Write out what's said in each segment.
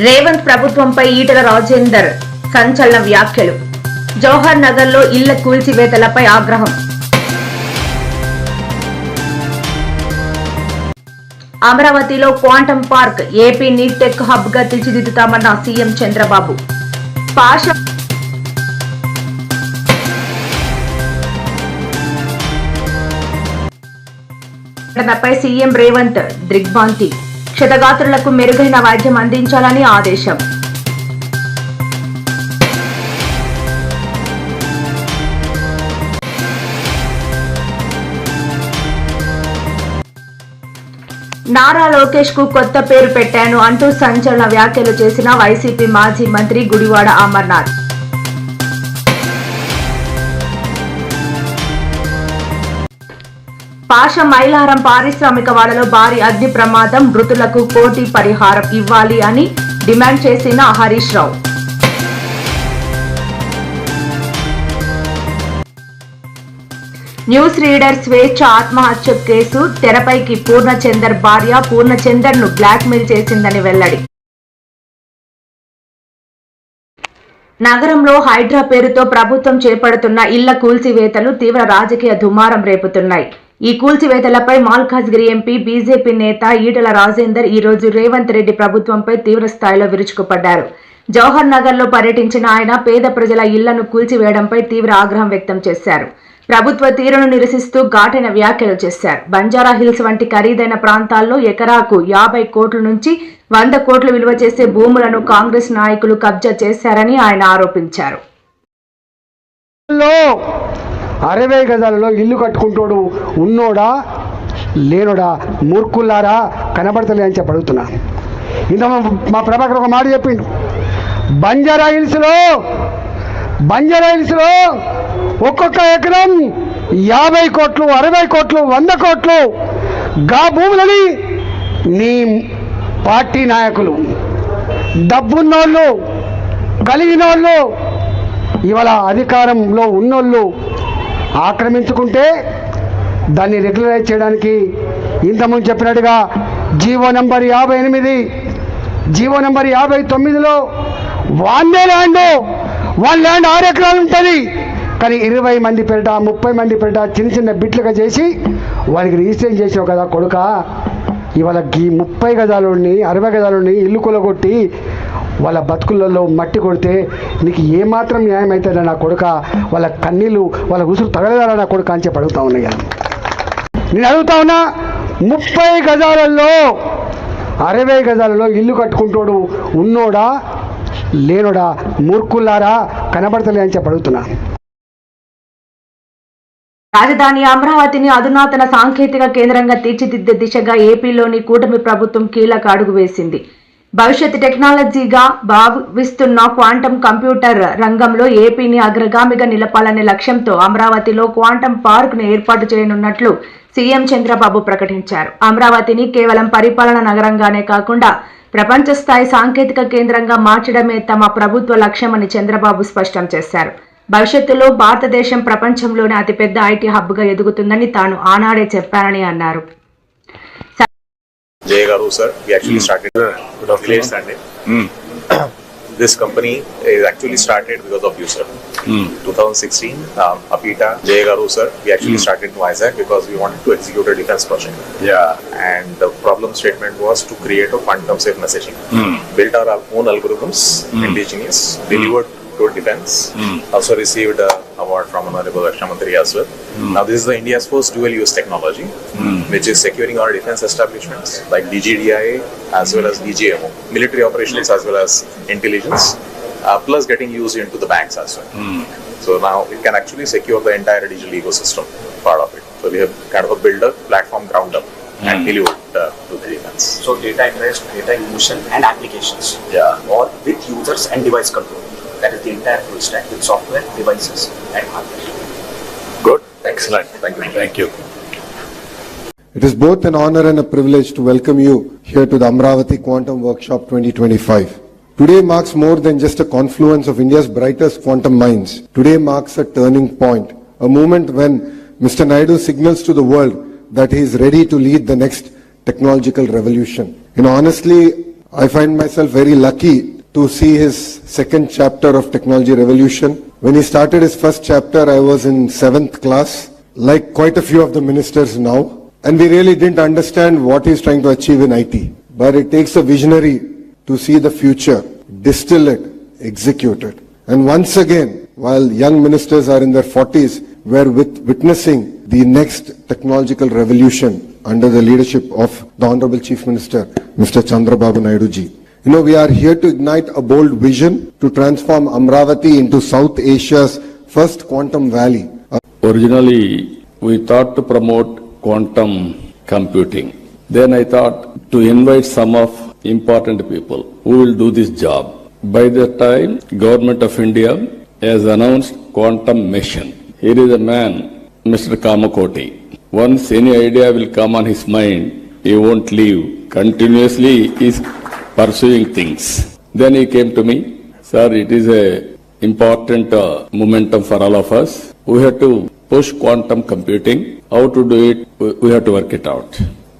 రేవంత్ ప్రభుత్వంపై ఈటల రాజేందర్ సంచలన వ్యాఖ్యలు. జవహర్ నగర్లో ఇళ్ళ కూల్చివేతలపై ఆగ్రహం. అమరావతిలో quantum park AP neat tech హబ్గా తీర్చిదిద్దుతామన్న సీఎం చంద్రబాబు. పాష ఘటనపై సీఎం రేవంత్ దిగ్భాంతి. క్షతగాత్రులకు మెరుగైన వైద్యం అందించాలని ఆదేశం. నారా లోకేష్కు కొత్త పేరు పెట్టాను అంటూ సంచలన వ్యాఖ్యలు చేసిన వైసీపీ మాజీ మంత్రి గుడివాడ అమర్నాథ్. పాష మైలారం పారిశ్రామిక వాడలో భారీ అగ్ని ప్రమాదం మృతులకు కోటి పరిహారం ఇవ్వాలి అని డిమాండ్ చేసిన హరీష్ రావు. న్యూస్ రీడర్ స్వేచ్ఛ ఆత్మహత్య కేసు తెరపైకి పూర్ణచందర్ భార్య పూర్ణచందర్ను బ్లాక్ మెయిల్ చేసిందని వెల్లడి. నగరంలో హైడ్రా పేరుతో ప్రభుత్వం చేపడుతున్న ఇళ్ళ కూల్చివేతలు తీవ్ర రాజకీయ దుమారం రేపుతున్నాయి. ఈ కూల్చివేతలపై మాల్కాజ్గిరి ఎంపీ బీజేపీ నేత ఈటల రాజేందర్ ఈ రోజు రేవంత్ రెడ్డి ప్రభుత్వంపై తీవ్ర స్థాయిలో విరుచుకుపడ్డారు. జవహర్ నగర్లో పర్యటించిన ఆయన పేద ప్రజల ఇళ్ళను కూల్చివేయడంపై తీవ్ర ఆగ్రహం వ్యక్తం చేశారు. ప్రభుత్వ తీరును నిరసిస్తూ ఘాటైన వ్యాఖ్యలు చేశారు. బంజారా హిల్స్ వంటి ఖరీదైన ప్రాంతాల్లో ఎకరాకు యాభై కోట్ల నుంచి వంద కోట్లు విలువ చేసే భూములను కాంగ్రెస్ నాయకులు కబ్జా చేశారని ఆయన ఆరోపించారు. అరవై గజాలలో ఇల్లు కట్టుకుంటోడు ఉన్నోడా లేనుడా మూర్ఖుల్లారా కనబడతలే అని చెప్పి అడుగుతున్నా. ఇంత మా- మా ప్రభాకర్ ఒక మాట చెప్పిండు. బంజారా హిల్స్లో బంజారా హిల్స్లో ఒక్కొక్క ఎకరం యాభై కోట్లు అరవై కోట్లు వంద కోట్లు గా భూములని నీ పార్టీ నాయకులు డబ్బున్నోళ్ళు కలిగినోళ్ళు ఇవాళ అధికారంలో ఉన్నోళ్ళు ఆక్రమించుకుంటే దాన్ని రెగ్యులరైజ్ చేయడానికి ఇంతకుముందు చెప్పినట్టుగా జీవో నంబర్ యాభై ఎనిమిది జీవో నంబర్ యాభై తొమ్మిదిలో వాందే ల్యాండ్ వన్ ల్యాండ్ ఆరు ఎకరాలు ఉంటుంది. కానీ ఇరవై మంది పెరట ముప్పై మంది పెరట చిన్న చిన్న బిట్లుగా చేసి వారికి రిజిస్ట్రేషన్ చేసావు కదా కొడుక ఇవాళ గీ ముప్పై గజాలని అరవై గజాలని ఇల్లు కొలగొట్టి వాళ్ళ బతుకులలో మట్టి కొడితే నీకు ఏమాత్రం న్యాయం అవుతుందా నా కొడుక? వాళ్ళ కన్నీళ్ళు వాళ్ళ ఉసురు తగలదారా నా కొడుక అని చెప్పి అడుగుతా ఉన్నాయ్యా నేను అడుగుతా ఉన్నా ముప్పై గజాలలో అరవై గజాలలో ఇల్లు కట్టుకుంటోడు ఉన్నోడా లేనోడా మూర్ఖుల్లారా? కనబడతలే అని చెప్పి అడుగుతున్నా. రాజధాని అమరావతిని అధునాతన సాంకేతిక కేంద్రంగా తీర్చిదిద్దే దిశగా ఏపీలోని కూటమి ప్రభుత్వం కీలక అడుగు వేసింది. భవిష్యత్ టెక్నాలజీగా భావిస్తున్న క్వాంటం కంప్యూటర్ రంగంలో ఏపీని అగ్రగామిగా నిలపాలనే లక్ష్యంతో అమరావతిలో క్వాంటం పార్క్ను ఏర్పాటు చేయనున్నట్లు సీఎం చంద్రబాబు ప్రకటించారు. అమరావతిని కేవలం పరిపాలన నగరంగానే కాకుండా ప్రపంచ స్థాయి సాంకేతిక కేంద్రంగా మార్చడమే తమ ప్రభుత్వ లక్ష్యమని చంద్రబాబు స్పష్టం చేశారు. భవిష్యత్తులో భారతదేశం ప్రపంచంలోనే అతిపెద్ద ఐటీ హబ్గా ఎదుగుతుందని తాను ఆనాడే చెప్పానని అన్నారు Jay Garu, sir. We actually started late Sunday. this company is actually started because of you, sir. 2016, um, Apita, Jay Garu, sir. We actually started in Vizag because we wanted to execute a defense project. Yeah. And the problem statement was to create a quantum safe messaging. Built our own algorithms, indigenous, delivered to defense. Hmm. Also received an award from Honorable Raksha Mantri as well. Hmm. Now this is the India's first dual use technology, hmm. which is securing our defense establishments like DGDIA as well as DGMO, military operations as well as intelligence, uh, plus getting used into the banks as well. So now it can actually secure the entire digital ecosystem part of it. So we have kind of a build a platform ground up and delivered uh, to the defense. So data at rest, data in motion, and applications. Yeah. All with users and device control. That is the entire full stack with software, devices, and hardware. Good. Excellent. Thank you. Thank you. It is both an honor and a privilege to welcome you here to the Amravati Quantum Workshop 2025. Today marks more than just a confluence of India's brightest quantum minds. Today marks a turning point, a moment when Mr. Naidu signals to the world that he is ready to lead the next technological revolution. You know, honestly, I find myself very lucky to see his second chapter of Technology Revolution. When he started his first chapter, I was in seventh class, like quite a few of the ministers now, and we really didn't understand what he's trying to achieve in IT. But it takes a visionary to see the future, distill it, execute it. And once again, while young ministers are in their 40s, we're with witnessing the next technological revolution under the leadership of the Honorable Chief Minister, Mr. Chandrababu Naidu ji. You know, we are here to ignite a bold vision to transform Amravati into South Asia's first quantum valley. Originally, we thought to promote quantum computing. Then I thought to invite some of important people who will do this job. By the time, Government of India has announced quantum mission. Here is a man, Mr. Kamakoti. Once any idea will come on his mind, he won't leave. Continuously, pursuing things. Then he came to me, sir, it is a important uh, momentum for all of us. We have to push quantum computing. How to do it? We we have to work it out.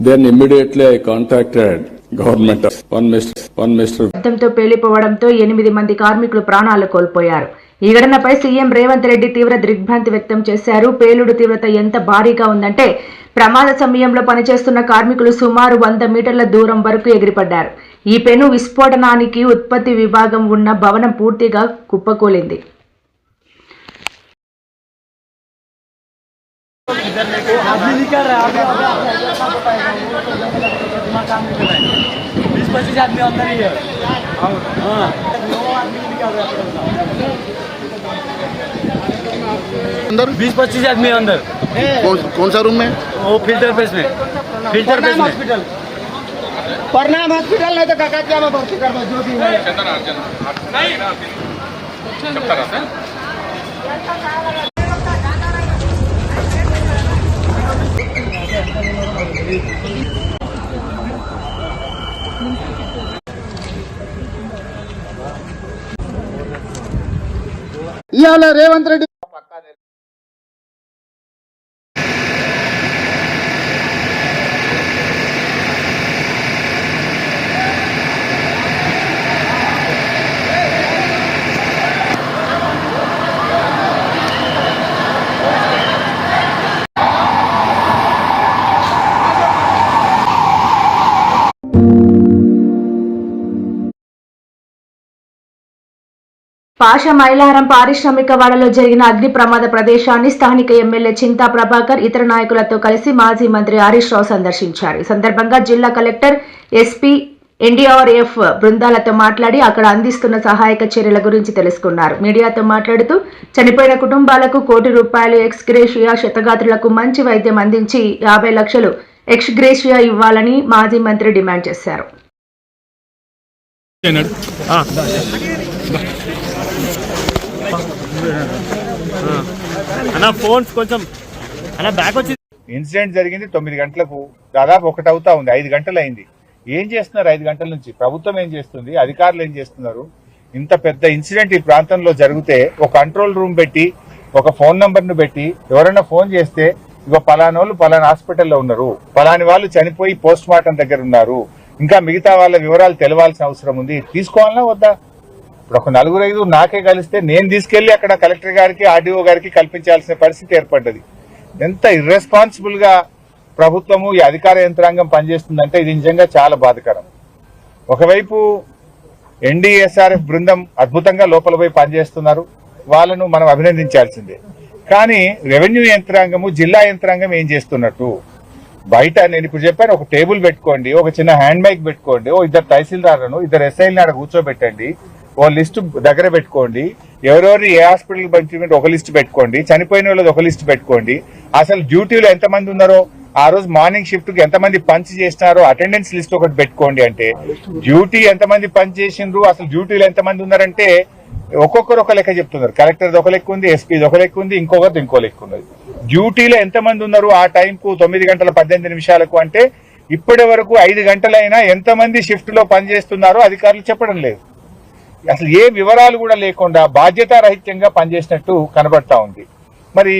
Then immediately I contacted government, one minister, one minister శబ్దంతో పేలిపోవడంతో ఎనిమిది మంది కార్మికులు ప్రాణాలు కోల్పోయారు ఈ ఘటనపై CM Revanth Reddy తీవ్ర దిగ్భ్రాంతి వ్యక్తం చేశారు పేలుడు తీవ్రత ఎంత భారీగా ఉందంటే ప్రమాద సమయంలో పనిచేస్తున్న కార్మికులు సుమారు వంద మీటర్ల దూరం వరకు ఎగిరిపడ్డారు ఈ పెను విస్ఫోటనానికి ఉత్పత్తి విభాగం ఉన్న భవనం పూర్తిగా కుప్పకూలింది बीस पच्चीस आदमी अंदर ही है हाँ अंदर बीस पच्चीस आदमी अंदर कौन कौन सा रूम में वो फिल्टर फेस में फिल्टर फेस में हॉस्पिटल प्रणाम हॉस्पिटल नहीं तो काका में भर्ती करवा जो भी है ఇవాళ రేవంత్ రెడ్డి పాష మైలారం పారిశ్రామిక వాడలో జరిగిన అగ్ని ప్రమాద ప్రదేశాన్ని స్థానిక ఎమ్మెల్యే చింతా ప్రభాకర్ ఇతర నాయకులతో కలిసి మాజీ మంత్రి హరీష్ రావు సందర్శించారు. ఈ సందర్భంగా జిల్లా కలెక్టర్ ఎస్పీ ఎన్డీఆర్ఎఫ్ బృందాలతో మాట్లాడి అక్కడ అందిస్తున్న సహాయక చర్యల గురించి తెలుసుకున్నారు. మీడియాతో మాట్లాడుతూ చనిపోయిన కుటుంబాలకు కోటి రూపాయలు ఎక్స్ గ్రేషియా శతగాత్రులకు మంచి వైద్యం అందించి యాభై లక్షలు ఎక్స్ గ్రేషియా ఇవ్వాలని మాజీ మంత్రి డిమాండ్ చేశారు. అన్న ఫోన్స్ కొంచెం. అన్న బ్యాక్ వచ్చి ఇన్సిడెంట్ జరిగింది తొమ్మిది గంటలకు. దాదాపు ఒకటి అవుతా ఉంది ఐదు గంటలు అయింది. ఏం చేస్తున్నారు ఐదు గంటల నుంచి? ప్రభుత్వం ఏం చేస్తుంది? అధికారులు ఏం చేస్తున్నారు? ఇంత పెద్ద ఇన్సిడెంట్ ఈ ప్రాంతంలో జరిగితే ఒక కంట్రోల్ రూమ్ పెట్టి ఒక ఫోన్ నంబర్ను పెట్టి ఎవరైనా ఫోన్ చేస్తే ఇగో పలానా వాళ్ళు పలానా హాస్పిటల్లో ఉన్నారు. పలాని వాళ్ళు చనిపోయి పోస్ట్ మార్టం దగ్గర ఉన్నారు. ఇంకా మిగతా వాళ్ళ వివరాలు తెలవాల్సిన అవసరం ఉంది. తీసుకోవాలన్నా వద్దా? ఇప్పుడు ఒక నలుగురు ఐదు నాకే కలిస్తే నేను తీసుకెళ్ళి అక్కడ కలెక్టర్ గారికి ఆర్డీఓ గారికి కల్పించాల్సిన పరిస్థితి ఏర్పడ్డది. ఎంత ఇర్రెస్పాన్సిబుల్గా ప్రభుత్వము ఈ అధికార యంత్రాంగం పనిచేస్తుందంటే ఇది నిజంగా చాలా బాధకరం. ఒకవైపు ఎన్డీఎస్ఆర్ఎఫ్ బృందం అద్భుతంగా లోపల పోయి పనిచేస్తున్నారు. వాళ్ళను మనం అభినందించాల్సిందే. కానీ రెవెన్యూ యంత్రాంగము జిల్లా యంత్రాంగం ఏం చేస్తున్నట్టు? బయట నేను ఇప్పుడు చెప్పాను ఒక టేబుల్ పెట్టుకోండి ఒక చిన్న హ్యాండ్ మైక్ పెట్టుకోండి ఓ ఇద్దరు తహసీల్దారులను ఇద్దరు ఎస్ఐలను ఆడ కూర్చోబెట్టండి ఓ లిస్ట్ దగ్గర పెట్టుకోండి. ఎవరెవరు ఏ హాస్పిటల్ పంపించమంటే ఒక లిస్ట్ పెట్టుకోండి. చనిపోయిన వాళ్ళది ఒక లిస్ట్ పెట్టుకోండి. అసలు డ్యూటీలో ఎంతమంది ఉన్నారో ఆ రోజు మార్నింగ్ షిఫ్ట్కి ఎంతమంది పంచ్ చేసినారో అటెండెన్స్ లిస్ట్ ఒకటి పెట్టుకోండి అంటే డ్యూటీ ఎంతమంది పంచ్ చేసిండ్రు అసలు డ్యూటీలో ఎంతమంది ఉన్నారంటే ఒక్కొక్కరు ఒక లెక్క చెప్తున్నారు. కలెక్టర్ ఒక లెక్క ఉంది ఎస్పీ ఒక లెక్క ఉంది ఇంకొకరిది ఇంకో లెక్క ఉన్నది. డ్యూటీలో ఎంతమంది ఉన్నారు ఆ టైంకు తొమ్మిది గంటల పద్దెనిమిది నిమిషాలకు అంటే ఇప్పటి వరకు ఐదు గంటలైనా ఎంతమంది షిఫ్ట్లో పనిచేస్తున్నారో అధికారులు చెప్పడం లేదు. అసలు ఏ వివరాలు కూడా లేకుండా బాధ్యతారహిత్యంగా పనిచేసినట్టు కనబడతా ఉంది. మరి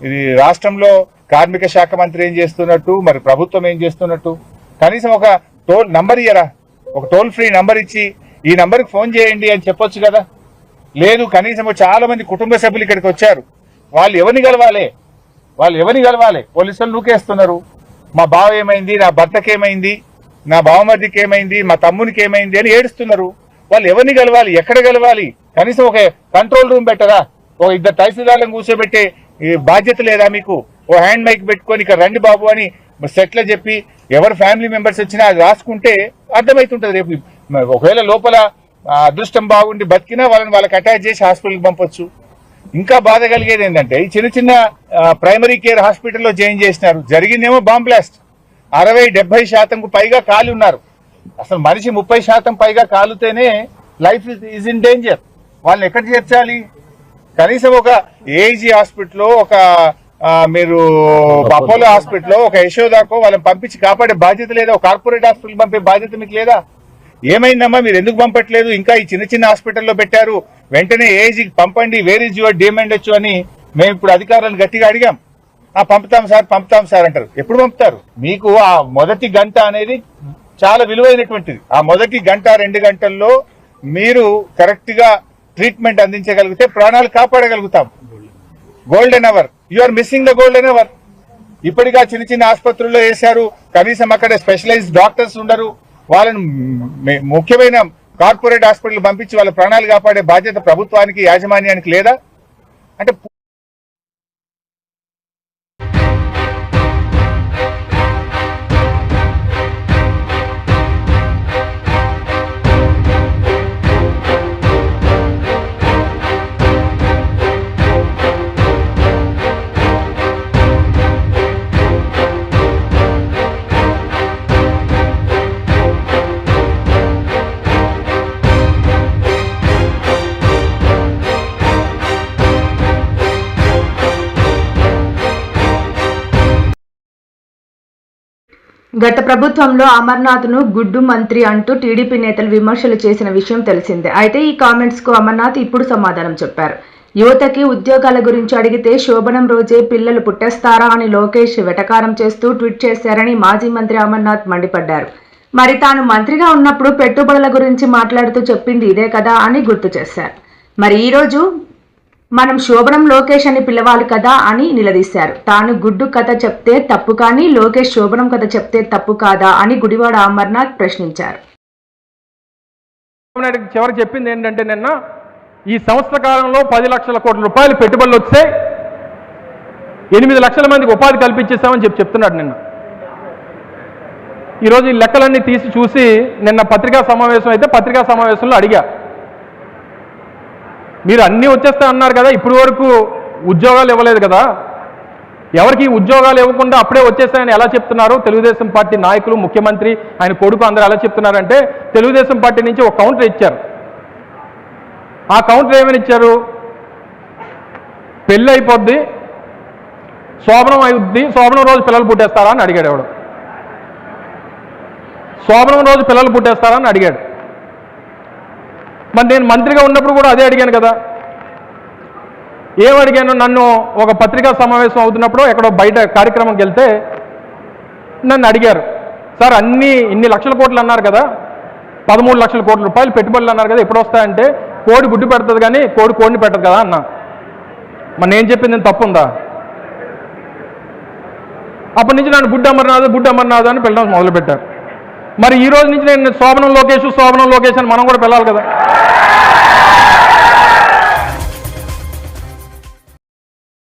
ఇది రాష్ట్రంలో కార్మిక శాఖ మంత్రి ఏం చేస్తున్నట్టు మరి ప్రభుత్వం ఏం చేస్తున్నట్టు? కనీసం ఒక టోల్ నంబర్ ఇయ్యరా? ఒక టోల్ ఫ్రీ నంబర్ ఇచ్చి ఈ నంబర్కి ఫోన్ చేయండి అని చెప్పొచ్చు కదా? లేదు కనీసం చాలా మంది కుటుంబ సభ్యులు ఇక్కడికి వచ్చారు. వాళ్ళు ఎవరిని కలవాలి? వాళ్ళు ఎవరిని కలవాలి? పోలీసులు నూకేస్తున్నారు. మా బావ ఏమైంది? నా భర్తకి ఏమైంది నా బావమర్దికి ఏమైంది మా తమ్మునికి ఏమైంది అని ఏడుస్తున్నారు. వాళ్ళు ఎవరిని కలవాలి? ఎక్కడ గెలవాలి కనీసం ఒక కంట్రోల్ రూమ్ పెట్టరా? ఓ ఇద్దరు తహసీల్దార్లను కూర్చోబెట్టే ఈ బాధ్యత లేదా మీకు? ఓ హ్యాండ్ మైక్ పెట్టుకొని ఇక్కడ రండి బాబు అని సెట్లో చెప్పి ఎవరు ఫ్యామిలీ మెంబర్స్ వచ్చినా అది రాసుకుంటే అర్థమవుతుంటది రేపు. ఒకవేళ లోపల అదృష్టం బాగుండి బతికినా వాళ్ళని వాళ్ళకి అటాచ్ చేసి హాస్పిటల్కి పంపొచ్చు. ఇంకా బాధ కలిగేది ఏంటంటే ఈ చిన్న చిన్న ప్రైమరీ కేర్ హాస్పిటల్లో జాయిన్ చేసినారు. జరిగిందేమో బాంబ్ బ్లాస్ట్ అరవై డెబ్బై శాతంకు పైగా ఖాళీ ఉన్నారు అసలు మనిషి ముప్పై శాతం పైగా కాలుతేనే లైఫ్ ఇస్ ఇన్ డేంజర్ వాళ్ళని ఎక్కడ చేర్చాలి? కనీసం ఒక ఏజీ హాస్పిటల్లో ఒక మీరు అపోలో హాస్పిటల్లో ఒక యశోదాకో వాళ్ళని పంపించి కాపాడే బాధ్యత లేదా? ఒక కార్పొరేట్ హాస్పిటల్ పంపే బాధ్యత మీకు లేదా? ఏమైందమ్మా? మీరు ఎందుకు పంపట్లేదు? ఇంకా ఈ చిన్న చిన్న హాస్పిటల్లో పెట్టారు. వెంటనే ఏజీకి పంపండి. వేర్ ఇస్ యువర్ డిమాండ్ అని మేము ఇప్పుడు అధికారులను గట్టిగా అడిగాం. ఆ పంపుతాం సార్ పంపుతాం సార్ అంటారు. ఎప్పుడు పంపుతారు? మీకు ఆ మొదటి గంట అనేది చాలా విలువైనటువంటిది. ఆ మొదటి గంట రెండు గంటల్లో మీరు కరెక్ట్గా ట్రీట్మెంట్ అందించగలిగితే ప్రాణాలు కాపాడగలుగుతాం. Golden hour you are missing the golden hour ఇప్పటిగా చిన్న చిన్న ఆసుపత్రుల్లో వేశారు. కనీసం అక్కడ స్పెషలైజ్డ్ డాక్టర్స్ ఉండరు. వాళ్ళని ముఖ్యమైన కార్పొరేట్ హాస్పిటల్ పంపించి వాళ్ళ ప్రాణాలు కాపాడే బాధ్యత ప్రభుత్వానికి యాజమాన్యానికి లేదా? అంటే గత ప్రభుత్వంలో అమర్నాథ్ను గుడ్డు మంత్రి అంటూ టీడీపీ నేతలు విమర్శలు చేసిన విషయం తెలిసిందే. అయితే ఈ కామెంట్స్కు అమర్నాథ్ ఇప్పుడు సమాధానం చెప్పారు. యువతకి ఉద్యోగాల గురించి అడిగితే శోభనం రోజే పిల్లలు పుట్టేస్తారా అని లోకేష్ వెటకారం చేస్తూ ట్వీట్ చేశారని మాజీ మంత్రి అమర్నాథ్ మండిపడ్డారు. మరి తాను మంత్రిగా ఉన్నప్పుడు పెట్టుబడుల గురించి మాట్లాడుతూ చెప్పింది ఇదే కదా అని గుర్తు చేశారు. మరి ఈరోజు మనం శోభనం లోకేష్ అని పిలవాలి కదా అని నిలదీశారు. తాను గుడ్డు కథ చెప్తే తప్పు కానీ లోకేష్ శోభనం కథ చెప్తే తప్పు కాదా అని గుడివాడ అమర్నాథ్ ప్రశ్నించారు. చివరి చెప్పింది ఏంటంటే నిన్న ఈ సంవత్సర కాలంలో పది లక్షల కోట్ల రూపాయలు పెట్టుబడులు వస్తే ఎనిమిది లక్షల మందికి ఉపాధి కల్పించేస్తామని చెప్పి చెప్తున్నాడు నిన్న. ఈరోజు ఈ లెక్కలన్నీ తీసి చూసి నిన్న పత్రికా సమావేశం అయితే పత్రికా సమావేశంలో అడిగా. మీరు అన్నీ వచ్చేస్తా అన్నారు కదా ఇప్పటి వరకు ఉద్యోగాలు ఇవ్వలేదు కదా. ఎవరికి ఉద్యోగాలు ఇవ్వకుండా అప్పుడే వచ్చేస్తాయని ఎలా చెప్తున్నారు? తెలుగుదేశం పార్టీ నాయకులు ముఖ్యమంత్రి ఆయన కొడుకు అందరూ ఎలా చెప్తున్నారంటే తెలుగుదేశం పార్టీ నుంచి ఒక కౌంటర్ ఇచ్చారు. ఆ కౌంటర్ ఏమని ఇచ్చారు? పెళ్ళి అయిపోద్ది శోభనం అయిద్ది శోభనం రోజు పిల్లలు పుట్టేస్తారా అని అడిగాడు ఎవడు. శోభనం రోజు పిల్లలు పుట్టేస్తారా అని అడిగాడు. మరి నేను మంత్రిగా ఉన్నప్పుడు కూడా అదే అడిగాను కదా. ఏమడిగాను అడిగాను? నన్ను ఒక పత్రికా సమావేశం అవుతున్నప్పుడు ఎక్కడో బయట కార్యక్రమంకి వెళ్తే నన్ను అడిగారు. సార్ అన్ని ఇన్ని లక్షల కోట్లు అన్నారు కదా. పదమూడు లక్షల కోట్ల రూపాయలు పెట్టుబడులు అన్నారు కదా ఎప్పుడు వస్తాయంటే కోడి గుడ్డు పెడుతుంది కానీ కోడి కోడిని పెట్టదు కదా అన్నా. మరి నేను చెప్పింది ఏం తప్పు ఉందా అప్పటి నుంచి నన్ను గుడ్డు అమర్నాథ్ గుడ్డు అమర్నాథ్ అని పిల్లడం మొదలుపెట్టారు. మరి ఈ రోజు నుంచి నేను శోభనం లోకేష్ శోభనం లోకేష్ అని మనం కూడా పిల్లలు కదా.